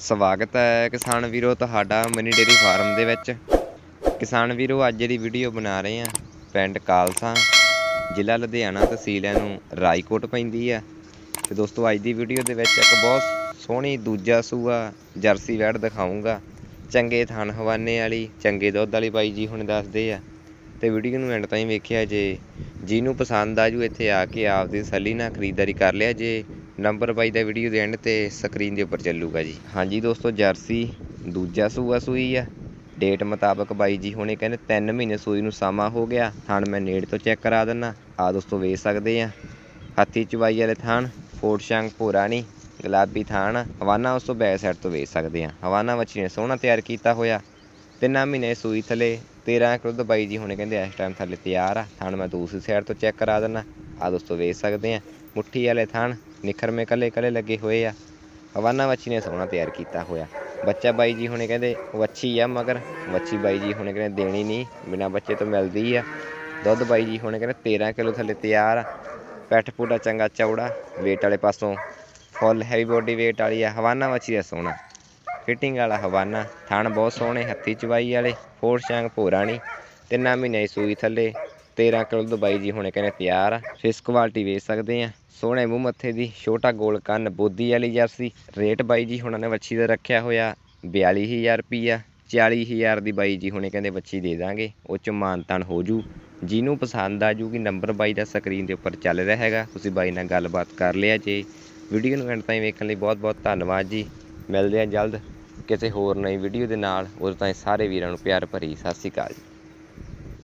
ਸਵਾਗਤ ਹੈ ਕਿਸਾਨ ਵੀਰੋ, ਤੁਹਾਡਾ ਮਨੀ ਡੇਰੀ ਫਾਰਮ ਦੇ ਵਿੱਚ। ਕਿਸਾਨ ਵੀਰੋ, ਅੱਜ ਦੀ ਵੀਡੀਓ ਬਣਾ ਰਹੇ ਆ ਪਿੰਡ ਕਾਲਸਾ, ਜ਼ਿਲ੍ਹਾ ਲੁਧਿਆਣਾ ਤਹਿਸੀਲ ਨੂੰ ਰਾਈਕੋਟ ਪੈਂਦੀ ਆ ਤੇ ਦੋਸਤੋ, ਅੱਜ ਦੀ ਵੀਡੀਓ ਦੇ ਵਿੱਚ ਇੱਕ ਬਹੁਤ ਸੋਹਣੀ ਦੂਜਾ ਸੂਆ, ਜਰਸੀ ਵੈੜ ਦਿਖਾਉਂਗਾ ਚੰਗੇ ਥਣ ਹਵਾਨੇ ਵਾਲੀ, ਚੰਗੇ ਦੁੱਧ ਵਾਲੀ ਬਾਈ ਜੀ ਹੁਣ ਦੱਸਦੇ ਆ। ਤੇ ਵੀਡੀਓ ਨੂੰ ਐਂਡ ਤਾਈਂ ਵੇਖਿਆ ਜੇ, ਜਿਹਨੂੰ ਪਸੰਦ ਆ ਜੂ ਇੱਥੇ ਆ ਕੇ ਆਪਦੀ ਤਸੱਲੀ ਨਾਲ ਖਰੀਦਦਾਰੀ ਕਰ ਲਿਆ ਜੇ। ਨੰਬਰ ਬਾਈ ਦਾ ਵੀਡੀਓ ਦੇ ਐਂਡ ਤੇ ਸਕਰੀਨ ਦੇ ਉੱਪਰ ਚੱਲੂਗਾ ਜੀ। ਹਾਂਜੀ ਦੋਸਤੋ, ਜਰਸੀ ਦੂਜਾ ਸੂਆ ਸੂਈ ਆ। ਡੇਟ ਮੁਤਾਬਕ ਬਾਈ ਜੀ ਹੁਣੇ ਕਹਿੰਦੇ 3 ਮਹੀਨੇ ਸੂਈ ਨੂੰ ਸਮਾਂ ਹੋ ਗਿਆ। ਥਣ ਮੈਂ ਨੇੜ ਤੋਂ ਚੈੱਕ ਕਰਾ ਦਿੰਨਾ। ਆ ਦੋਸਤੋ ਵੇਚ ਸਕਦੇ ਆ। ਹੱਥੀ ਚਵਾਈ ਵਾਲੇ ਥਣ ਫੋਟ ਸ਼ੰਗ ਭੂਰਾ ਨਹੀਂ ਗੁਲਾਬੀ ਥਾਣ, ਹਵਾਨਾ ਉਸ ਤੋਂ ਬੈਕ ਸਾਈਡ ਤੋਂ ਵੇਚ ਸਕਦੇ ਆ। ਹਵਾਨਾ ਵੱਛੀ ਨੇ ਸੋਹਣਾ ਤਿਆਰ ਕੀਤਾ ਹੋਇਆ। ਤਿੰਨਾਂ ਮਹੀਨੇ ਸੂਈ ਥਲੇ 13 ਕਿਲੋ ਦਾ ਬਾਈ ਜੀ ਹੁਣੇ ਕਹਿੰਦੇ ਇਸ ਟਾਈਮ ਥੱਲੇ ਤਿਆਰ ਆ। ਥਣ ਮੈਂ ਦੂਸਰੀ ਸਾਈਡ ਤੋਂ ਚੈੱਕ ਕਰਾ ਦਿੰਨਾ। ਆ ਦੋਸਤੋ ਵੇਚ ਸਕਦੇ ਆ। ਮੁੱਠੀ ਵਾਲੇ ਥਣ ਨਿਖਰਮੇ ਕੱਲੇ ਕੱਲੇ ਲੱਗੇ ਹੋਏ ਆ। ਹਵਾਨਾ ਵੱਛੀ ਨੇ ਸੋਹਣਾ ਤਿਆਰ ਕੀਤਾ ਹੋਇਆ। ਬੱਚਾ ਬਾਈ ਜੀ ਹੁਣੇ ਕਹਿੰਦੇ, ਵੱਛੀ ਆ ਮਗਰ। ਵੱਛੀ ਬਾਈ ਜੀ ਹੁਣੇ ਕਹਿੰਦੇ, ਦੇਣੀ ਨਹੀਂ, ਬਿਨਾ ਬੱਚੇ ਤੋਂ ਮਿਲਦੀ ਆ। ਦੁੱਧ ਬਾਈ ਜੀ ਹੁਣੇ ਕਹਿੰਦੇ 13 ਕਿਲੋ ਥੱਲੇ ਤਿਆਰ ਆ। ਪੈਠ ਪੂੜਾ ਚੰਗਾ ਚੌੜਾ, weight ਵਾਲੇ ਪਾਸੋਂ ਫੁੱਲ ਹੈਵੀ ਬੋਡੀ weight ਵਾਲੀ ਆ। ਹਵਾਨਾ ਵੱਛੀ ਦਾ ਸੋਹਣਾ। ਫਿਟਿੰਗ ਵਾਲਾ ਹਵਾਨਾ। ਥਣ ਬਹੁਤ ਸੋਹਣੇ, ਹੱਥੀ ਚਵਾਈ ਵਾਲੇ ਫੋਰ ਸ਼ਾਂਗ ਭੋਰਾਣੀ ਤਿੰਨਾਂ ਮਹੀਨੇ ਦੀ ਸੂਈ ਥੱਲੇ। 13 ਕਿਲੋ ਤੋਂ ਬਾਈ ਜੀ ਹੁਣੇ ਕਹਿੰਦੇ ਤਿਆਰ ਆ। ਫਿਸ ਕੁਆਲਿਟੀ ਵੇਚ ਸਕਦੇ ਆ। ਸੋਹਣੇ ਮੂੰਹ ਮੱਥੇ ਦੀ, ਛੋਟਾ ਗੋਲ ਕੰਨ, ਬੋਦੀ ਵਾਲੀ ਜਰਸੀ। ਰੇਟ ਬਾਈ ਜੀ ਹੁਣਾਂ ਨੇ ਵੱਛੀ ਦਾ ਰੱਖਿਆ ਹੋਇਆ 42000 ਰੁਪਈਆ। 40000 ਦੀ ਬਾਈ ਜੀ ਹੁਣੇ ਕਹਿੰਦੇ ਵੱਛੀ ਦੇ ਦਾਂਗੇ। ਉਹ ਚ ਮਾਨਤਾਨ ਹੋ ਜੂ। ਜਿਹਨੂੰ ਪਸੰਦ ਆ ਜੂਗੀ ਨੰਬਰ ਬਾਈ ਦਾ ਸਕਰੀਨ ਦੇ ਉੱਪਰ ਚੱਲ ਰਿਹਾ ਹੈਗਾ। ਤੁਸੀਂ ਬਾਈ ਨਾਲ ਗੱਲਬਾਤ ਕਰ ਲਿਆ ਜੇ। ਵੀਡੀਓ ਨੂੰ ਐਂਡ ਤਾਈਂ ਵੇਖਣ ਲਈ ਬਹੁਤ ਬਹੁਤ ਧੰਨਵਾਦ ਜੀ। ਮਿਲਦੇ ਆ ਜਲਦ ਕਿਸੇ ਹੋਰ ਨਈ ਵੀਡੀਓ ਦੇ ਨਾਲ। ਉਦੋਂ ਤਾਈਂ ਸਾਰੇ ਵੀਰਾਂ ਨੂੰ ਪਿਆਰ ਭਰੀ ਸਤਿ ਸ਼੍ਰੀ ਅਕਾਲ ਜੀ।